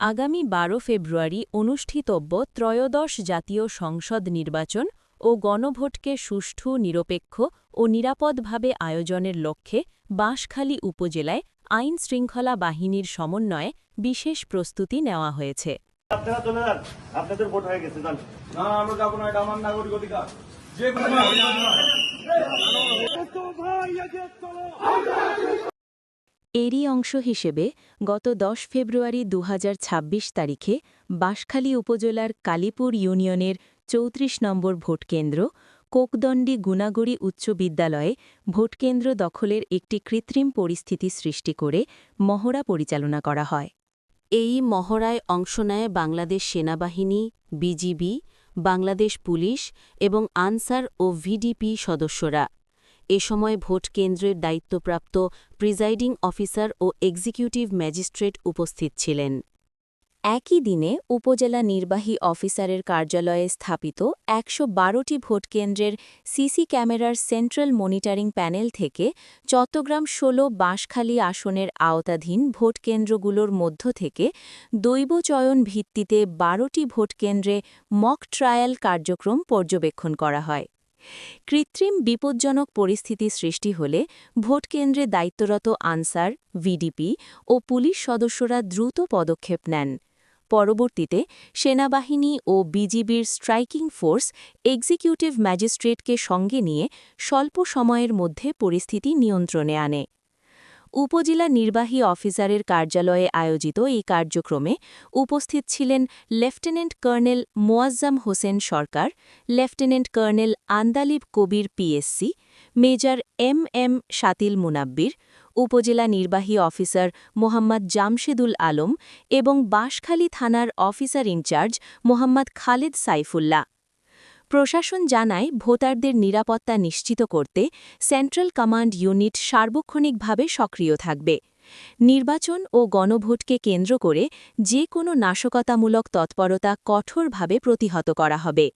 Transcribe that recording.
আগামী বারো ফেব্রুয়ারি অনুষ্ঠিতব্য ত্রয়োদশ জাতীয় সংসদ নির্বাচন ও গণভোটকে সুষ্ঠু, নিরপেক্ষ ও নিরাপদভাবে আয়োজনের লক্ষ্যে বাঁশখালী উপজেলায় আইন শৃঙ্খলা বাহিনীর সমন্বয়ে বিশেষ প্রস্তুতি নেওয়া হয়েছে। হয়ে এরই অংশ হিসেবে গত ১০ ফেব্রুয়ারি দু হাজার ছাব্বিশ তারিখে বাঁশখালী উপজেলার কালীপুর ইউনিয়নের চৌত্রিশ নম্বর ভোটকেন্দ্র কোকদণ্ডী গুনাগড়ি উচ্চ বিদ্যালয়ে ভোটকেন্দ্র দখলের একটি কৃত্রিম পরিস্থিতি সৃষ্টি করে মহড়া পরিচালনা করা হয়। এই মহড়ায় অংশ নেয় বাংলাদেশ সেনাবাহিনী, বিজিবি, বাংলাদেশ পুলিশ এবং আনসার ও ভিডিপি সদস্যরা। এ সময় ভোট কেন্দ্রের দায়িত্বপ্রাপ্ত প্রিজাইডিং অফিসার ও এক্সিকিউটিভ ম্যাজিস্ট্রেট উপস্থিত ছিলেন। একই দিনে উপজেলা নির্বাহী অফিসারের কার্যালয়ে স্থাপিত একশো বারোটি ভোটকেন্দ্রের সিসি ক্যামেরার সেন্ট্রাল মনিটরিং প্যানেল থেকে চট্টগ্রাম ১৬ বাঁশখালী আসনের আওতাধীন ভোটকেন্দ্রগুলোর মধ্য থেকে দৈবচয়ন ভিত্তিতে বারোটি ভোটকেন্দ্রে মক ট্রায়াল কার্যক্রম পর্যবেক্ষণ করা হয়। কৃত্রিম বিপজ্জনক পরিস্থিতি সৃষ্টি হলে ভোটকেন্দ্রে দায়িত্বরত আনসার, ভিডিপি ও পুলিশ সদস্যরা দ্রুত পদক্ষেপ নেন। পরবর্তীতে সেনাবাহিনী ও বিজিবির স্ট্রাইকিং ফোর্স এক্সিকিউটিভ ম্যাজিস্ট্রেটকে সঙ্গে নিয়ে স্বল্প সময়ের মধ্যে পরিস্থিতি নিয়ন্ত্রণে আনে। উপজেলা নির্বাহী অফিসারের কার্যালয়ে আয়োজিত এই কার্যক্রমে উপস্থিত ছিলেন lieutenant colonel Moazzem Hossain Sarkar, lieutenant colonel Andalib Kabir PSC, major M M Shatil Munabbir, upazila নির্বাহী অফিসার মোহাম্মদ জামশেদুল আলম এবং বাঁশখালী থানার officer in charge Mohammad Khaled Saifullah. প্রশাসন জানায় ভোটারদের নিরাপত্তা নিশ্চিত করতে সেন্ট্রাল কমান্ড ইউনিট সার্বক্ষণিকভাবে সক্রিয় থাকবে। নির্বাচন ও গণভোটকে কেন্দ্র করে যে কোনো নাশকতামূলক তৎপরতা কঠোরভাবে প্রতিহত করা হবে।